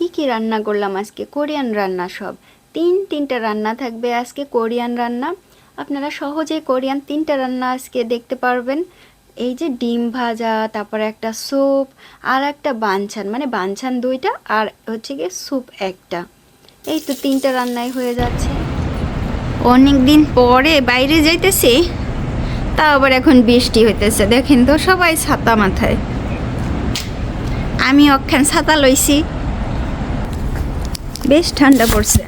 কি কি রান্না করলাম আজকে? কোরিয়ান রান্না সব। তিন, তিনটা রান্না থাকবে আজকে কোরিয়ান রান্না। আপনারা সহজেই কোরিয়ান তিনটা রান্না আজকে দেখতে পারবেন। এই যে ডিম ভাজা, তারপরে একটা স্যুপ, আর একটা বাঞ্ছান মানে বাঞ্ছান দুইটা, আর হচ্ছে গিয়ে স্যুপ একটা। এই তো তিনটা রান্নাই হয়ে যাচ্ছে। অনেক দিন পরে বাইরে যাইতেছি তা আবার এখন বৃষ্টি হইতেছে। দেখেন তো সবাই ছাতা মাথায়। আমি অক্ষান ছাতা লইছি। বেশ ঠান্ডা পড়ছে।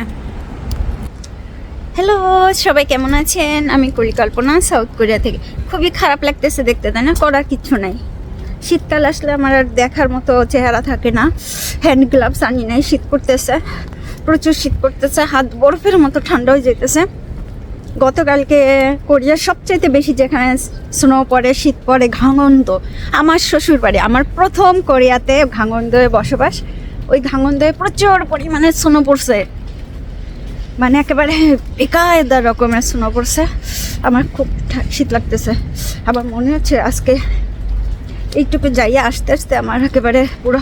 হ্যালো সবাই কেমন আছেন? আমি পরিকল্পনা সাউথ কোরিয়া থেকে। খুবই খারাপ লাগতেছে দেখতে, তাই না? করার কিছু নাই। শীতকাল আসলে আমার আর দেখার মতো চেহারা থাকে না। হ্যান্ড গ্লাভস আনি নাই, শীত করতেছে প্রচুর শীত করতেছে হাত বরফের মতো ঠান্ডা হয়ে যেতেছে গতকালকে কোরিয়ার সবচাইতে বেশি যেখানে স্নো পড়ে, শীত পড়ে ঘাঙন্দ আমার শ্বশুর বাড়ি আমার প্রথম কোরিয়াতে ঘাঙন্দয়ে বসবাস। ওই ঘাঙন্দয়ে প্রচুর পরিমাণে স্নো পড়ছে। মানে একেবারে বেকায়দার রকমের স্নো পড়ছে। আমার খুব শীত লাগতেছে। আবার মনে হচ্ছে আজকে এইটুকু যাইয়ে আসতে আসতে আমার একেবারে পুরো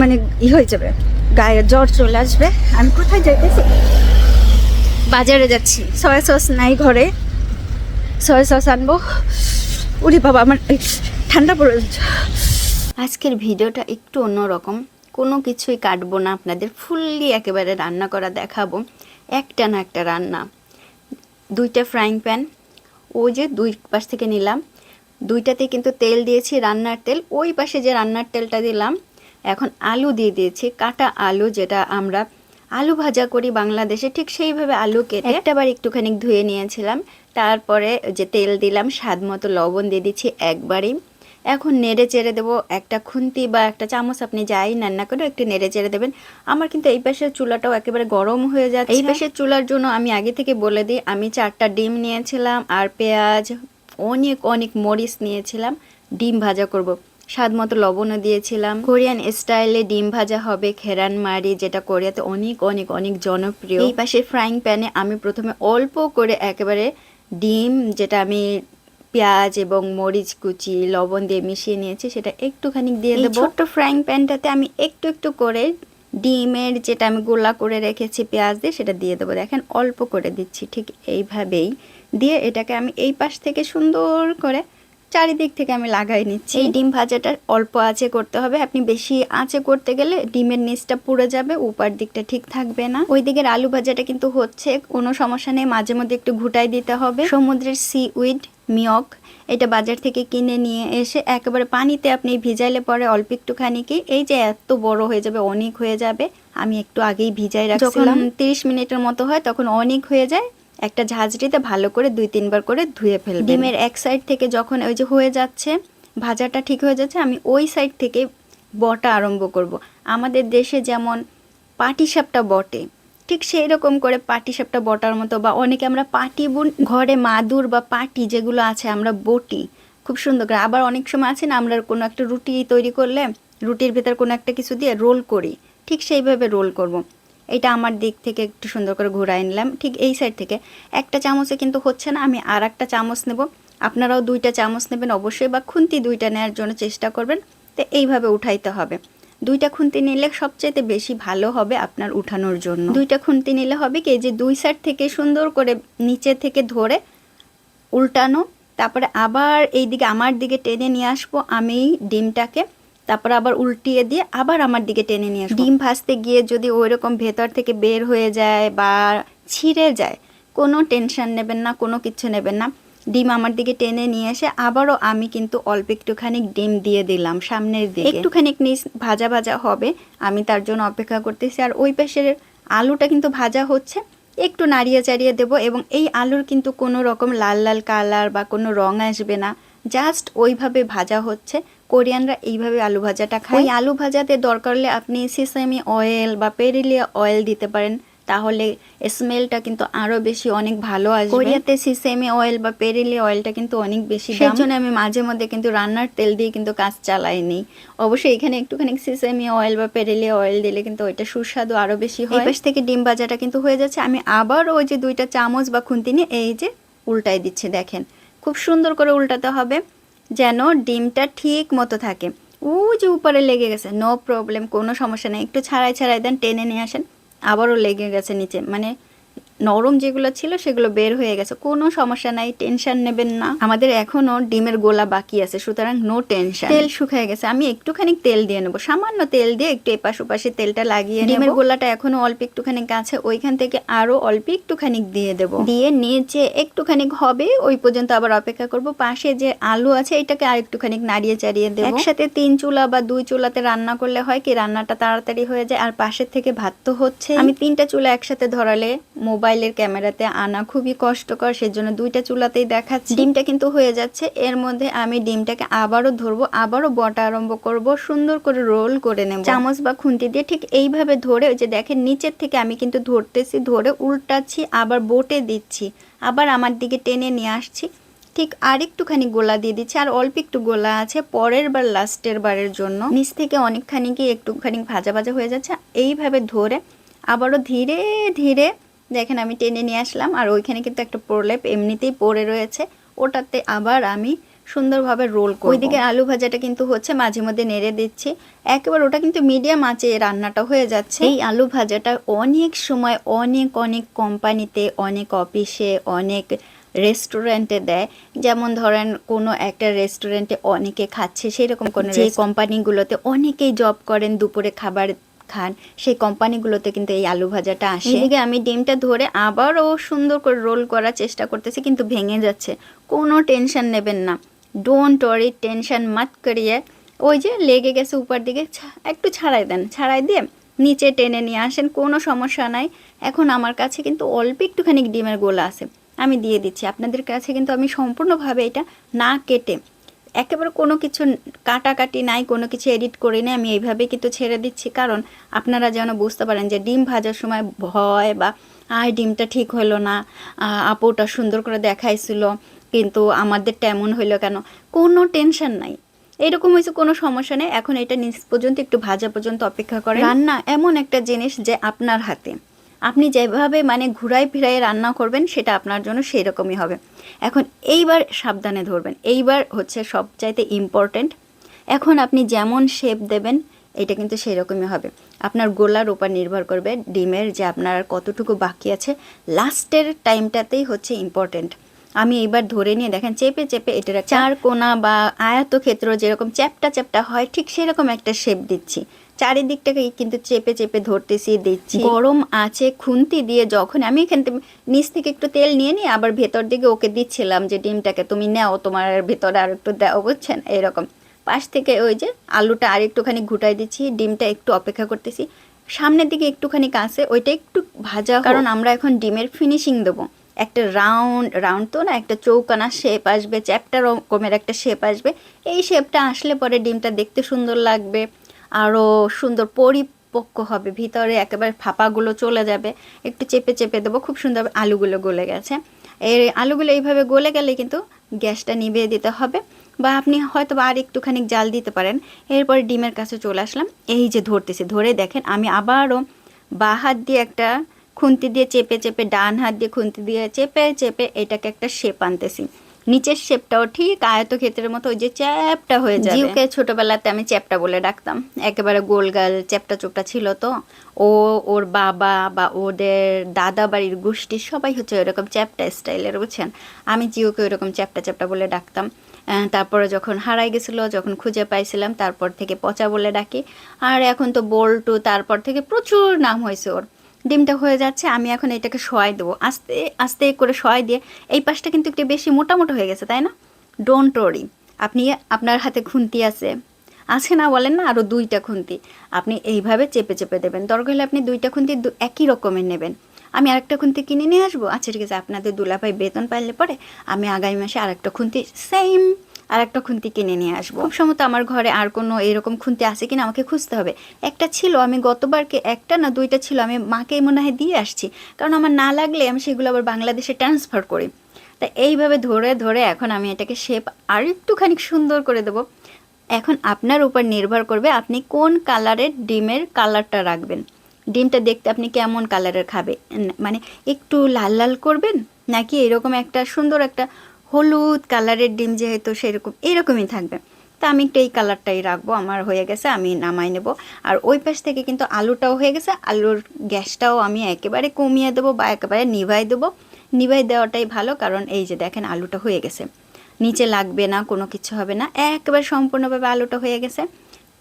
মানে ই হয়ে যাবে গায়ে জ্বর চলে আসবে। আমি কোথায় যাইতেছি? বাজারে যাচ্ছি। সয়া সস নাই ঘরে। সয়া সস আনব। উরি বাবা, আমার ঠান্ডা পড়ে। আজকের ভিডিওটা একটু অন্যরকম। কোনো কিছুই কাটবো না, আপনাদের ফুললি একেবারে রান্না করা দেখাবো। একটা না একটা রান্না। দুইটা ফ্রাইং প্যান ও যে দুই পাশ থেকে নিলাম। দুইটাতে কিন্তু তেল দিয়েছি রান্নার তেল। ওই পাশে যে রান্নার তেলটা দিলাম, এখন আলু দিয়ে দিয়েছি। কাটা আলু যেটা আমরা আলু ভাজা করি বাংলাদেশে, ঠিক সেইভাবে আলু কেটে একটাবার একটুখানি ধুয়ে নিয়েছিলাম। তারপরে যে তেল দিলাম স্বাদ মতো লবণ দিয়ে দিচ্ছি একবারই। এখন নেড়ে চেড়ে দেবো একটা খুন্তি বা একটা চামচ আপনি যাই রান্না করে একটু নেড়ে চেড়ে দেবেন। আমার কিন্তু এই পাশের চুলাটাও একেবারে গরম হয়ে যাচ্ছে। এই পাশের চুলার জন্য আমি আগে থেকে বলে দিই আমি চারটা ডিম নিয়েছিলাম আর পেঁয়াজ অনেক অনেক মরিচ নিয়েছিলাম ডিম ভাজা করব। স্বাদ মতো লবণও দিয়েছিলাম। কোরিয়ান স্টাইলে ডিম ভাজা হবে খেরান মারি যেটা কোরিয়াতে অনেক অনেক অনেক জনপ্রিয়। এই পাশে ফ্রাইং প্যানে আমি প্রথমে অল্প করে একেবারে ডিম যেটা আমি পেঁয়াজ এবং মরিচ কুচি লবণ দিয়ে মিশিয়ে নিয়েছি সেটা একটুখানি দিয়ে দেবো। ছোট্ট ফ্রাইং প্যানটাতে আমি একটু একটু করে ডিমের যেটা আমি গোলা করে রেখেছি পেঁয়াজ দিয়ে সেটা দিয়ে দেবো। দেখেন অল্প করে দিচ্ছি ঠিক এইভাবেই দিয়ে এটাকে আমি এই পাশ থেকে সুন্দর করে চারিদিক থেকে আমি লাগাই নিচ্ছি। এই ডিম ভাজাটা অল্প আঁচে করতে হবে। আপনি বেশি আঁচে করতে গেলে ডিমের নিচটা পুড়ে যাবে উপার দিকটা ঠিক থাকবে না। ওই দিকের আলু ভাজাটা কিন্তু হচ্ছে কোনো সমস্যা নেই। মাঝে মধ্যে একটু ঘুটাই দিতে হবে। সমুদ্রের সি উইড মিয়ক এটা বাজার থেকে কিনে নিয়ে এসে একেবারে পানিতে আপনি ভিজাইলে পরে অল্প একটুখানি কি এই যে এত বড় হয়ে যাবে অনেক হয়ে যাবে আমি একটু আগেই ভিজাই রাখছিলাম তিরিশ মিনিটের মতো হয় তখন অনেক হয়ে যায় একটা ঝাঁঝরিতে ভালো করে দুই তিনবার করে ধুয়ে ফেলবেন ডিমের এক সাইড থেকে যখন ওই যে হয়ে যাচ্ছে ভাজাটা ঠিক হয়ে যাচ্ছে আমি ওই সাইড থেকে বটা আরম্ভ করব। আমাদের দেশে যেমন পাটিসাপটা বটে ঠিক সেই রকম করে পাটি সাপটা বটার মতো বা অনেকে আমরা পাটি বুন, ঘরে মাদুর বা পাটি যেগুলো আছে আমরা বটি, খুব সুন্দর করে। আবার অনেক সময় আছে না, আমরা কোনো একটা রুটি তৈরি করলে রুটির ভেতর কোনো একটা কিছু দিয়ে রোল করি, ঠিক সেইভাবে রোল করব। এটা আমার দিক থেকে একটু সুন্দর করে ঘুরাই নিলাম, ঠিক এই সাইড থেকে। একটা চামচে কিন্তু হচ্ছে না, আমি আর একটা চামচ নেব। আপনারাও দুইটা চামচ নেবেন অবশ্যই বা খুন্তি দুইটা নেওয়ার জন্য চেষ্টা করবেন, তো এইভাবে উঠাইতে হবে। দুইটা খুন্তি নিলে সবচেয়ে বেশি ভালো হবে আপনার উঠানোর জন্য। দুইটা খুন্তি নিলে হবে কি যে দুই সাইড থেকে সুন্দর করে নিচে থেকে ধরে উল্টানো, তারপরে আবার এই দিকে আমার দিকে টেনে নিয়ে আসব আমি ডিমটাকে, তারপর আবার উল্টিয়ে দিয়ে আবার আমার দিকে টেনে নিয়ে আসব। ডিম ভাজতে গিয়ে যদি ওই রকম ভেতর থেকে বের হয়ে যায় বা ছিঁড়ে যায়, কোনো টেনশন নেবেন না, কোনো কিছু নেবেন না। ডিম আমার দিকে টেনে নিয়ে এসে আবারও আমি কিন্তু অল্প একটুখানি ডিম দিয়ে দিলাম সামনের দিকে। একটুখানি নিচ ভাজা ভাজা হবে আমি তার জন্য অপেক্ষা করতেছি। আর ওই পাশের আলুটা কিন্তু ভাজা হচ্ছে একটু নাড়িয়ে চাড়িয়ে দেবো এবং এই আলুর কিন্তু কোনো রকম লাল লাল কালার বা কোনো রং আসবে না জাস্ট ওইভাবে ভাজা হচ্ছে। কোরিয়ানরা এইভাবে আলু ভাজাটা খায়। আলু ভাজাতে দরকার হলে আপনি সিসামি অয়েল বা পেরিলিয়া অয়েল দিতে পারেন। তাহলে স্মেলটা কিন্তু আরও বেশি অনেক ভালো আসবে। কোরিয়াতে সিসেমি অয়েল বা পেরিলি অয়েলটা কিন্তু অনেক বেশি সেই জন্য আমি মাঝে মধ্যে কিন্তু রান্নার তেল দিয়ে কিন্তু কাজ চালাই চালাইনি। অবশ্যই এখানে একটুখানি সিসেমি অয়েল বা পেরিলি অয়েল দিলে কিন্তু ওইটা সুস্বাদু আরও বেশি হয়। পাশ থেকে ডিম ভাজাটা কিন্তু হয়ে যাচ্ছে। আমি আবার ওই যে দুইটা চামচ বা খুন্তি নিয়ে এই যে উল্টাই দিচ্ছে দেখেন। খুব সুন্দর করে উল্টাতে হবে যেন ডিমটা ঠিক মতো থাকে। ও যে উপরে লেগে গেছে নো প্রবলেম কোনো সমস্যা নেই। একটু ছাড়াই ছাড়াই দেন টেনে নিয়ে আসেন। আবারও লেগে গেছে নিচে। মানে নরম যেগুলো ছিল সেগুলো বের হয়ে গেছে। কোনো সমস্যা নাই টেনশন নেবেন না। আমাদের এখনও ডিমের গোলা বাকি আছে সুতরাং নো টেনশন তেল শুকিয়ে গেছে আমি একটুখানি তেল দিয়ে নেব। সামান্য তেল দিয়ে একটু এপাশ ওপাশে তেলটা লাগিয়ে ডিমের গোলাটা এখনও অল্প একটুখানি কাছে ওইখান থেকে আরও অল্প একটুখানি দিয়ে দেবো। দিয়ে নিচে একটুখানি হবে ওই পর্যন্ত আবার অপেক্ষা করব। পাশে যে আলু আছে এটাকে আর একটুখানি নাড়িয়ে চাড়িয়ে দেবো। একসাথে তিন চুলা বা দুই চুলাতে রান্না করলে হয় কি রান্নাটা তাড়াতাড়ি হয়ে যায়। আর পাশের থেকে ভাত তো হচ্ছে আমি তিনটা চুলা একসাথে ধরালে মোবাইলের ক্যামেরাতে আনা খুবই কষ্টকর, সেজন্য দুইটা চুলাতেই দেখাচ্ছি। ডিমটা কিন্তু হয়ে যাচ্ছে, এর মধ্যে আমি ডিমটাকে আবারও ধরবো, আবারও বটা আরম্ভ করব, সুন্দর করে রোল করে নেব। চামচ বা খুন্তি দিয়ে ঠিক এইভাবে ধরে, ওই যে দেখেন নিচের থেকে আমি কিন্তু ধরতেছি, ধরে উল্টাচ্ছি, আবার বোটে দিচ্ছি। আবার আমার দিকে টেনে নিয়ে আসছি। ঠিক আর একটুখানি গোলা দিয়ে দিচ্ছি, আর অল্প একটু গোলা আছে পরের বার, লাস্টের বারের জন্য। নিচ থেকে অনেকখানি কি একটুখানি ভাজা ভাজা হয়ে যাচ্ছে, এইভাবে ধরে আবারও ধীরে ধীরে দেখেন আমি টেনে নিয়ে আসলাম আর ওইখানে কিন্তু একটা প্রলেপ এমনিতেই পড়ে রয়েছে। ওটাতে আবার আমি সুন্দরভাবে রোল করি ওইদিকে আলু ভাজাটা কিন্তু হচ্ছে মাঝে মধ্যে নেড়ে দিচ্ছি। একেবারে ওটা কিন্তু মিডিয়াম আঁচে রান্নাটা হয়ে যাচ্ছে। এই আলু ভাজাটা অনেক সময় অনেক অনেক কোম্পানিতে অনেক অফিসে অনেক রেস্টুরেন্টে দেয়। যেমন ধরেন কোনো একটা রেস্টুরেন্টে অনেকে খাচ্ছে সেরকম কোনো যে কোম্পানিগুলোতে অনেকেই জব করেন দুপুরে খাবার খান, সেই কোম্পানিগুলোতে কিন্তু এই আলু ভাজাটা আসে। এদিকে আমি ডিমটা ধরে আবারও সুন্দর করে রোল করার চেষ্টা করতেছি, কিন্তু ভেঙে যাচ্ছে। কোনো টেনশন নেবেন না। ডোন্ট ওয়ারি টেনশন মাত করিয়ে। ওই যে লেগে গেছে উপর দিকে একটু ছাড়াই দেন, ছাড়াই দিয়ে নিচে টেনে নিয়ে আসেন, কোনো সমস্যা নাই। এখন আমার কাছে কিন্তু অল্প একটুখানি ডিমের গোলা আছে, আমি দিয়ে দিচ্ছি। আপনাদের কাছে কিন্তু আমি সম্পূর্ণভাবে এটা না কেটে একেবারে কোনো কিছু কাটাকাটি নাই, কোনো কিছু এডিট করি না আমি এইভাবে কিন্তু ছেড়ে দিচ্ছি। কারণ আপনারা যেন বুঝতে পারেন যে ডিম ভাজার সময় ভয় বা, আয়, ডিমটা ঠিক হলো না। আপুটা সুন্দর করে দেখাইছিল, কিন্তু আমাদের তেমন হইল কেন? কোনো টেনশন নাই। এরকম হয়েছে, কোনো সমস্যা নেই। এখন এটা নিচ পর্যন্ত, একটু ভাজা পর্যন্ত অপেক্ষা করে রান্না এমন একটা জিনিস যে আপনার হাতে। আপনি যেভাবে মানে ঘুরাই ফিরাই রান্না করবেন, সেটা আপনার জন্য সেই রকমই হবে। এখন এইবার সাবধানে ধরবেন। এইবার হচ্ছে সবচাইতে ইম্পর্ট্যান্ট এখন আপনি যেমন শেপ দেবেন, এটা কিন্তু সেই রকমই হবে। আপনার গোলার উপর নির্ভর করবে ডিমের যে আপনার কতটুকু বাকি আছে। লাস্টের টাইমটাতেই হচ্ছে ইম্পর্ট্যান্ট আমি এইবার ধরে নিয়ে দেখেন চেপে চেপে এটার চার কোনা বা আয়তক্ষেত্র যেরকম চ্যাপটা চ্যাপটা হয় ঠিক সেরকম একটা শেপ দিচ্ছি। চারিদিকটাকে কিন্তু চেপে চেপে ধরতেছি দিচ্ছি। গরম আছে খুন্তি দিয়ে যখন আমি এখান থেকে নিচ থেকে একটু তেল নিয়ে নিয়ে আবার ভেতর দিকে ওকে দিচ্ছিলাম যে ডিমটাকে তুমি নাও তোমার ভেতরে আর একটু দাও বুঝছেন? এরকম। পাশ থেকে ওই যে আলুটা আর একটুখানি ঘুটাই দিচ্ছি ডিমটা একটু অপেক্ষা করতেছি। সামনের দিকে একটুখানি কাছে ওইটা একটু ভাজা কারণ আমরা এখন ডিমের ফিনিশিং দেবো। একটা রাউন্ড রাউন্ড তো না, একটা চৌকানা শেপ আসবে চ্যাপটা রকমের একটা শেপ আসবে। এই শেপটা আসলে পরে ডিমটা দেখতে সুন্দর লাগবে আরও সুন্দর পরিপক্ক হবে, ভিতরে একেবারে ফাঁপাগুলো চলে যাবে। একটু চেপে চেপে দেবো, খুব সুন্দর আলুগুলো গলে গেছে। এর আলুগুলো এইভাবে গলে গেলে কিন্তু গ্যাসটা নিভিয়ে দিতে হবে, বা আপনি হয়তো আর একটুখানি জাল দিতে পারেন। এরপরে ডিমের কাছে চলে আসলাম। এই যে ধরতেছি, ধরে দেখেন আমি আবারও বা হাত দিয়ে একটা খুন্তি দিয়ে চেপে চেপে ডান হাত দিয়ে খুন্তি দিয়ে চেপে চেপে এটাকে একটা শেপ আনতেছি। নিচের শেপটাও ঠিক, আয়তক্ষেত্রের মতো ওই যে চ্যাপটা হয়ে যায় জিউকে ছোটবেলাতে আমি চ্যাপটা বলে ডাকতাম। একেবারে গোলগাল চ্যাপটা চোপটা ছিল তো। ও, ওর বাবা বা ওদের দাদা বাড়ির গোষ্ঠী সবাই হচ্ছে ওইরকম চ্যাপটা স্টাইলের, বুঝছেন? আমি জিওকে ওইরকম চ্যাপটা চ্যাপটা বলে ডাকতাম। তারপরে যখন হারাই গেছিল, যখন খুঁজে পাইছিলাম, তারপর থেকে পচা বলে ডাকি। আর এখন তো বল্টু, তারপর থেকে প্রচুর নাম হয়েছে ওর। ডিমটা হয়ে যাচ্ছে, আমি এখন এটাকে শোয়াই দেবো। আস্তে আস্তে করে শোয়াই দিয়ে এই পাশটা কিন্তু একটু বেশি মোটা মোটা হয়ে গেছে, তাই না? ডোন্ট ওরি আপনি, আপনার হাতে খুন্তি আছে। আছে না বলেন না আরও দুইটা খুন্তি। আপনি এইভাবে চেপে চেপে দেবেন। দরকার হলে আপনি দুইটা খুন্তি একই রকমের নেবেন। আমি আরেকটা খুন্তি কিনে নিয়ে আসব। আচ্ছা ঠিক আছে, আপনাদের দুলাভাই বেতন পাইলে পরে আমি আগামী মাসে আরেকটা খুন্তি সেম আর একটা খুন্তি কিনে নিয়ে আসব। খুব সম্ভবত আমার ঘরে আর কোনো এরকম খুন্তি আছে কিনা আমাকে খুঁজতে হবে। একটা ছিল, আমি গতবারকে একটা না দুইটা ছিল, আমি মাকে মনে হয় দিয়ে আসছি। কারণ আমার না লাগলে আমি সেগুলো আবার বাংলাদেশে ট্রান্সফার করি। তা এইভাবে ধরে ধরে এখন আমি এটাকে শেপ আর একটুখানি সুন্দর করে দেবো। এখন আপনার উপর নির্ভর করবে আপনি কোন কালারের ডিমের কালারটা রাখবেন। ডিমটা দেখতে আপনি কেমন কালারের খাবে? মানে একটু লাল লাল করবেন? নাকি এরকম একটা সুন্দর একটা হলুদ কালারের ডিম যেহেতু সেরকম, এরকমই থাকবে। তা আমি একটু এই কালারটাই রাখব, আমার হয়ে গেছে, আমি নামাই নেব। আর ওই পাশ থেকে কিন্তু আলুটাও হয়ে গেছে, আলুর গ্যাসটাও আমি একেবারে কমিয়ে দেবো বা একেবারে নিভাই দেবো। নিভাই দেওয়াটাই ভালো, কারণ এই যে দেখেন আলুটা হয়ে গেছে। নিচে লাগবে না, কোনো কিছু হবে না, একেবারে সম্পূর্ণভাবে আলুটা হয়ে গেছে।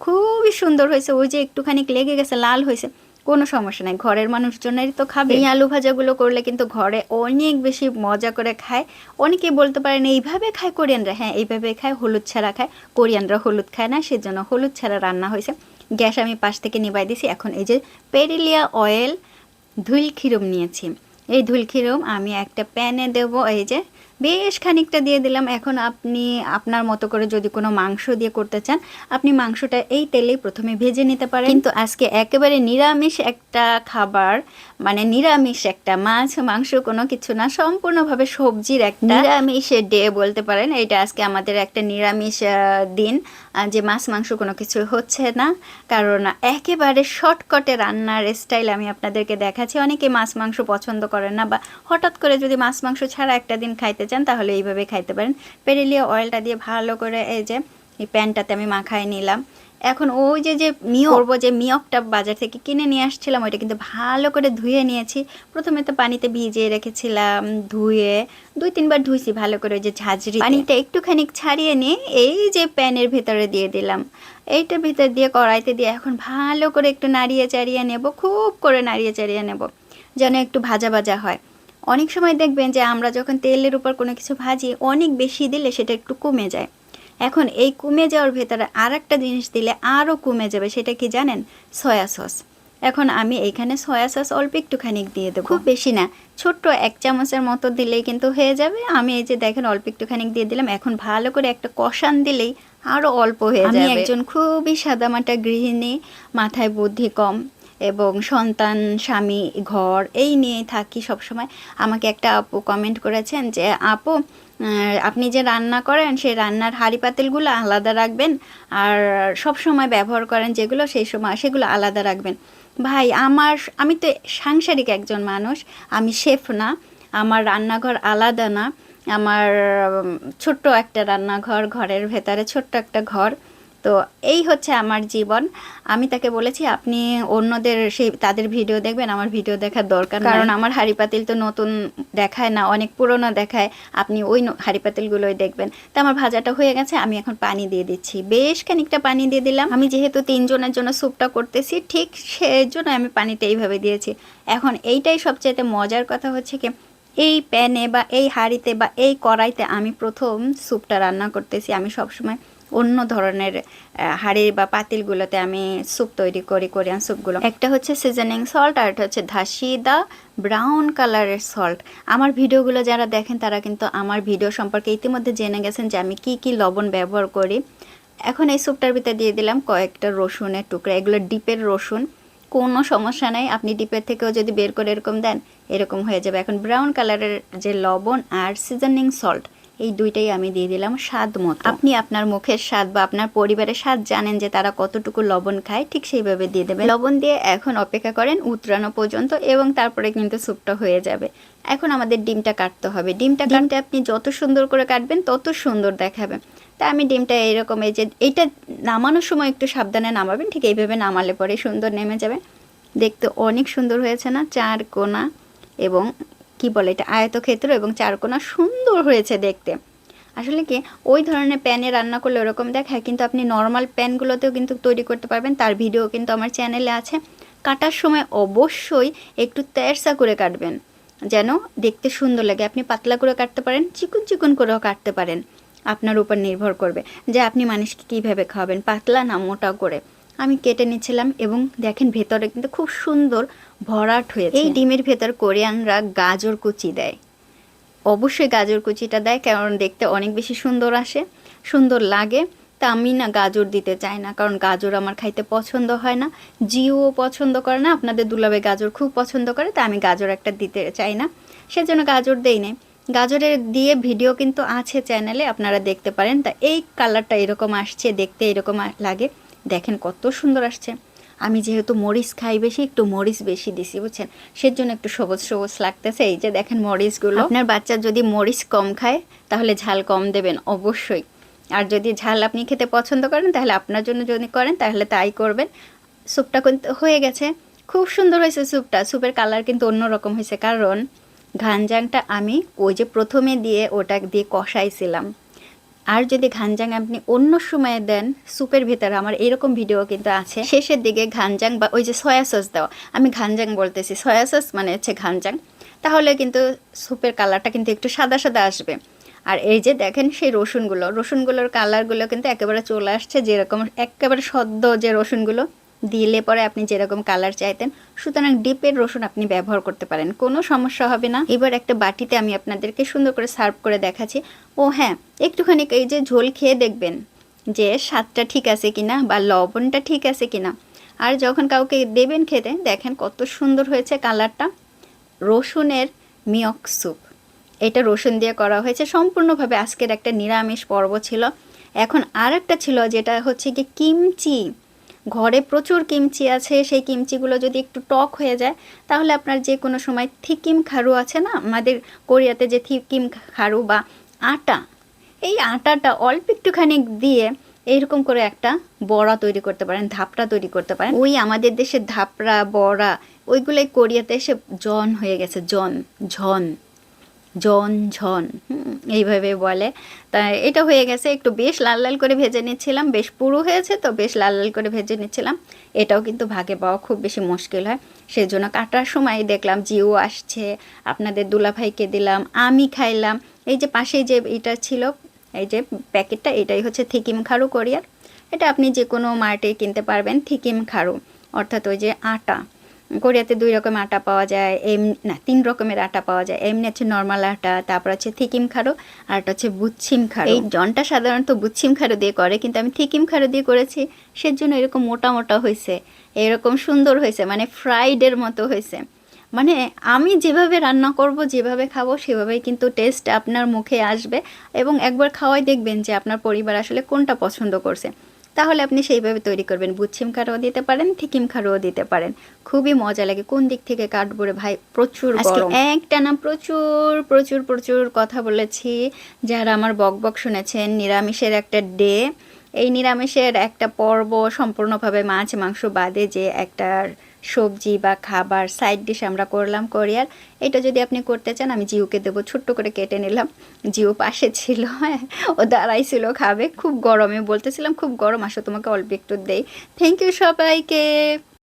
খুবই সুন্দর হয়েছে, ওই যে একটুখানি লেগে গেছে, লাল হয়েছে। কোনো সমস্যা নাই। ঘরের মানুষজনেরই তো খাবে। এই আলু ভাজাগুলো করলে কিন্তু ঘরে অনেক বেশি মজা করে খায়। অনেকেই বলতে পারেন, এইভাবে খায় কোরিয়ানরা। হ্যাঁ এইভাবে খায়, হলুদ ছাড়া খায়। কোরিয়ানরা হলুদ খায় না, সেজন্য হলুদ ছাড়া রান্না হয়েছে। গ্যাস আমি পাশ থেকে নিবাই দিছি। এখন এই যে পেরিলিয়া অয়েল ধুল ক্ষীরম নিয়েছি। এই ধুল ক্ষীরম আমি একটা প্যানে দেব, এই যে বেশ খানিকটা দিয়ে দিলাম। এখন আপনি আপনার মতো করে যদি কোনো মাংস দিয়ে করতে চান আপনি মাংসটা এই তেলেই প্রথমে ভেজে নিতে পারেন। কিন্তু আজকে একেবারে নিরামিষ একটা খাবার মানে নিরামিষ একটা মাছ মাংস কোনো কিছু না সম্পূর্ণভাবে সবজির একটা নিরামিষের ডে বলতে পারেন এটা আজকে আমাদের একটা নিরামিষ দিন। যে মাছ মাংস কোনো কিছু হচ্ছে না। কারণ একেবারে শর্টকটে রান্নার স্টাইল আমি আপনাদেরকে দেখাচ্ছি। অনেকে মাছ মাংস পছন্দ করেন না বা হঠাৎ করে যদি মাছ মাংস ছাড়া একটা দিন খাইতে চান, তাহলে এইভাবে খাইতে পারেন। পেরেলিয়া অয়েলটা দিয়ে ভালো করে এই যে, এই প্যানটাতে আমি মাখায় নিলাম। এখন ওই যে যে মিও করব। যে মিয়কটা বাজার থেকে কিনে নিয়ে আসছিলাম ওইটা কিন্তু ভালো করে ধুয়ে নিয়েছি। প্রথমে তো পানিতে ভিজিয়ে রেখেছিলাম ধুয়ে দুই তিনবার ধুইছি ভালো করে ওই যে ঝাঁঝরি পানিটা একটুখানি ছাড়িয়ে নিয়ে এই যে প্যানের ভেতরে দিয়ে দিলাম। এইটার ভিতর দিয়ে কড়াইতে দিয়ে এখন ভালো করে একটু নাড়িয়ে চাড়িয়ে নেব খুব করে নাড়িয়ে চাড়িয়ে নেব যেন একটু ভাজা ভাজা হয়। অনেক সময় দেখবেন যে আমরা যখন তেলের উপর কোনো কিছু ভাজি অনেক বেশি দিলে সেটা একটু কমে যায়। এখন এই কমে যাওয়ার ভেতরে আর একটা জিনিস দিলে আরও কমে যাবে সেটা কি জানেন? Soya sauce. এখন আমি এইখানে সয়া সস অল্প একটুখানি দিয়ে দেবো। খুব বেশি না ছোট্ট এক চামচের মতো দিলেই কিন্তু হয়ে যাবে। আমি এই যে দেখেন অল্প একটুখানি দিয়ে দিলাম এখন ভালো করে একটা কষান দিলেই আরও অল্প হয়ে যাবে। আমি একজন খুবই সাদামাটা গৃহিণী মাথায় বুদ্ধি কম এবং সন্তান স্বামী ঘর এই নিয়ে থাকি সবসময়। আমাকে একটা আপু কমেন্ট করেছেন যে আপু আপনি যে রান্না করেন, সেই রান্নার হাঁড়ি পাতিলগুলো আলাদা রাখবেন আর সব সময় ব্যবহার করেন যেগুলো, সেই সময় সেগুলো আলাদা রাখবেন। ভাই, আমার আমি তো সাংসারিক একজন মানুষ, আমি শেফ না, আমার রান্নাঘর আলাদা না, আমার ছোট্ট একটা রান্নাঘর, ঘরের ভেতরে ছোট্ট একটা ঘর তো এই হচ্ছে আমার জীবন। আমি তাকে বলেছি আপনি অন্যদের সেই তাদের ভিডিও দেখবেন আমার ভিডিও দেখার দরকার কারণ আমার হাড়ি পাতিল তো নতুন দেখায় না অনেক পুরনো দেখায় আপনি ওই হাঁড়ি পাতিলগুলোই দেখবেন। তো আমার ভাজাটা হয়ে গেছে আমি এখন পানি দিয়ে দিচ্ছি। বেশ খানিকটা পানি দিয়ে দিলাম। আমি যেহেতু তিনজনের জন্য স্যুপটা করতেছি ঠিক সেজন্য আমি পানিটা এইভাবে দিয়েছি। এখন এইটাই সবচেয়ে মজার কথা হচ্ছে কি এই প্যানে বা এই হাঁড়িতে বা এই কড়াইতে আমি প্রথম স্যুপটা রান্না করতেছি। আমি সবসময় অন্য ধরনের হাঁড়ি বা পাতিলগুলোতে আমি স্যুপ তৈরি করি কোরিয়ান স্যুপগুলো একটা হচ্ছে সিজনিং সল্ট আর একটা হচ্ছে ধাসিদা ব্রাউন কালারের সল্ট আমার ভিডিওগুলো যারা দেখেন, তারা কিন্তু আমার ভিডিও সম্পর্কে ইতিমধ্যে জেনে গেছেন যে আমি কি কি লবণ ব্যবহার করি। এখন এই স্যুপটার ভিতরে দিয়ে দিলাম কয়েকটা রসুনের টুকরা। এগুলো ডিপের রসুন, কোনো সমস্যা নেই। আপনি ডিপের থেকেও যদি বের করে এরকম দেন, এরকম হয়ে যাবে। এখন ব্রাউন কালারের যে লবণ আর সিজনিং সল্ট এই দুইটাই আমি দিয়ে দিলাম স্বাদ মতো। আপনি আপনার মুখের স্বাদ বা আপনার পরিবারের স্বাদ জানেন যে তারা কতটুকু লবণ খায় ঠিক সেইভাবে দিয়ে দেবেন। লবণ দিয়ে এখন অপেক্ষা করেন উতরানো পর্যন্ত এবং তারপরে কিন্তু স্যুপটা হয়ে যাবে। এখন আমাদের ডিমটা কাটতে হবে। ডিমটা কাটতে আপনি যত সুন্দর করে কাটবেন তত সুন্দর দেখাবে তা আমি ডিমটা এইরকম এই যে এইটা নামানোর সময় একটু সাবধানে নামাবেন ঠিক এইভাবে নামালে পরে সুন্দর নেমে যাবে। দেখতে অনেক সুন্দর হয়েছে না? চার কোনা এবং কি বলে এটা? আয়তক্ষেত্র এবং চারকোনা সুন্দর হয়েছে দেখতে। আসলে কি, ওই ধরনের প্যানে রান্না করলে ওরকম দেখায় কিন্তু আপনি নর্মাল প্যানগুলোতেও কিন্তু তৈরি করতে পারবেন। তার ভিডিও কিন্তু আমার চ্যানেলে আছে। কাটার সময় অবশ্যই একটু তেরসা করে কাটবেন, যেন দেখতে সুন্দর লাগে। আপনি পাতলা করে কাটতে পারেন, চিকুন চিকুন করেও কাটতে পারেন। আপনার উপর নির্ভর করবে যে আপনি মানুষকে কীভাবে খাওয়াবেন, পাতলা না মোটা করে। আমি কেটে নিচ্ছিলাম এবং দেখেন ভেতরে কিন্তু খুব সুন্দর ভরাট হয়েছে। এই ডিমের ভেতর কোরিয়ানরা গাজর কুচি দেয়। অবশ্যই গাজর কুচিটা দেয়, কারণ দেখতে অনেক বেশি সুন্দর আসে, সুন্দর লাগে। তা আমি না গাজর দিতে চাই না, কারণ গাজর আমার খাইতে পছন্দ হয় না। জিও পছন্দ করে না, আপনাদের দুলাবে গাজর খুব পছন্দ করে, তা আমি গাজর একটা দিতে চাই না। সেজন্য গাজর দেই নাই। গাজরের দিয়ে ভিডিও কিন্তু আছে চ্যানেলে, আপনারা দেখতে পারেন। তা এই কালারটা এরকম আসছে, দেখতে এরকম লাগে। দেখেন কত সুন্দর আসছে। আমি যেহেতু মরিচ খাই বেশি, একটু মরিচ বেশি দিছি, বুঝছেন? সেজন্য একটু সবুজ সবুজ লাগতেছে। এই যে দেখেন মরিচগুলো। আপনার বাচ্চা যদি মরিচ কম খায়, তাহলে ঝাল কম দেবেন, অবশ্যই। আর যদি ঝাল আপনি খেতে পছন্দ করেন, তাহলে আপনার জন্য যদি করেন, তাহলে তাই করবেন। স্যুপটা কিন্তু হয়ে গেছে। খুব সুন্দর হয়েছে স্যুপটা। স্যুপের কালার কিন্তু অন্যরকম হয়েছে। কারণ ঘানজাংটা আমি ওই যে প্রথমে দিয়ে ওটা দিয়ে কষাইছিলাম। আর যদি ঘানজাং আপনি অন্য সময়ে দেন স্যুপের ভিতরে আমার এরকম ভিডিও কিন্তু আছে। শেষের দিকে ঘানজাং বা ওই যে সয়া সস দেওয়া আমি ঘানজাং বলতেছি সয়া সস মানে হচ্ছে ঘানজাং। তাহলে কিন্তু স্যুপের কালারটা কিন্তু একটু সাদা সাদা আসবে। আর এই যে দেখেন সেই রসুনগুলো, রসুনগুলোর কালারগুলো কিন্তু একেবারে চলে আসছে যেরকম, একেবারে সদ্য যে রসুনগুলো। দিলে পরে আপনি যেরকম কালার চাইতেন, সুতরাং ডিপের রসুন আপনি ব্যবহার করতে পারেন, কোনো সমস্যা হবে না। এবার একটা বাটিতে আমি আপনাদেরকে সুন্দর করে সার্ভ করে দেখাচ্ছি। ও হ্যাঁ একটুখানি এই যে ঝোল খেয়ে দেখবেন যে স্বাদটা ঠিক আছে কিনা বা লবণটা ঠিক আছে কিনা। আর যখন কাউকে দেবেন খেতে, দেখেন কত সুন্দর হয়েছে কালারটা রসুনের মিয়ক স্যুপ। এটা রসুন দিয়ে করা হয়েছে। সম্পূর্ণভাবে আজকের একটা নিরামিষ পর্ব ছিল। এখন আর একটা ছিল যেটা হচ্ছে কি কিমচি। ঘরে প্রচুর কিমচি আছে, সেই কিমচিগুলো যদি একটু টক হয়ে যায়, তাহলে আপনার যে কোনো সময় থিকিম খারু আছে না, আমাদের কোরিয়াতে যে থিকিম খারু বা আটা, এই আটাটা অল্প একটুখানি দিয়ে এইরকম করে একটা বড়া তৈরি করতে পারেন ধাপড়া তৈরি করতে পারেন। ওই আমাদের দেশের ধাপড়া, বড়া, ওইগুলোই কোরিয়াতে এসে জন হয়ে গেছে, জন, ঝন। জন ঝন এইভাবে বলে। তা এটা হয়ে গেছে, একটু বেশ লাল লাল করে ভেজে নিচ্ছিলাম, বেশ পুরো হয়েছে তো, বেশ লাল লাল করে ভেজে নিচ্ছিলাম। এটাও কিন্তু ভাগে পাওয়া খুব বেশি মুশকিল হয়। সেই জন্য কাটার সময় দেখলাম জিও আসছে, আপনাদের দুলাভাইকে দিলাম, আমি খাইলাম। এই যে পাশেই যে এটা ছিল, এই যে প্যাকেটটা, এটাই হচ্ছে থিকিম খারু কোরিয়ার। এটা আপনি যে কোনো মার্টে কিনতে পারবেন, থিকিম খারু, অর্থাৎ ওই যে আটা। কোরিয়াতে দুই রকম আটা পাওয়া যায়, এম, না, তিন রকমের আটা পাওয়া যায়। এমনি হচ্ছে নর্মাল আটা, তারপর হচ্ছে থিকিম খারো, আর একটা হচ্ছে বুচ্ছিম খারো। এই জনটা সাধারণত বুচ্ছিম খারো দিয়ে করে, কিন্তু আমি থিকিম খারো দিয়ে করেছি, সেজন্য এরকম মোটা মোটা হয়েছে এরকম সুন্দর হয়েছে মানে ফ্রাইডের মতো হয়েছে মানে আমি যেভাবে রান্না করব, যেভাবে খাব, সেভাবেই কিন্তু টেস্ট আপনার মুখে আসবে, এবং একবার খাওয়াই দেখবেন যে আপনার পরিবার আসলে কোনটা পছন্দ করছে। তাহলে আপনি সেইভাবে তৈরি করবেন। বুচ্ছিম খারও দিতে পারেন থিকিম খারও দিতে পারেন। খুবই মজা লাগে কোন দিক থেকে কাটবো রে ভাই প্রচুর একটা একটানা প্রচুর প্রচুর প্রচুর কথা বলেছি। যারা আমার বক বক শুনেছেন নিরামিষের একটা ডে। এই নিরামিষের একটা পর্ব সম্পূর্ণভাবে মাছ মাংস বাদে যে একটা সবজি বা খাবার সাইড ডিশ আমরা করলাম কোরিয়ার। এটা যদি আপনি করতে চান, আমি জিওকে দেবো। ছোট্ট করে কেটে নিলাম। জিও পাশে ছিল হ্যাঁ ও দাঁড়াইছিল খাবে। খুব গরমে বলতেছিলাম, খুব গরম, আসো তোমাকে অল্প একটু দেই। থ্যাংক ইউ সবাইকে।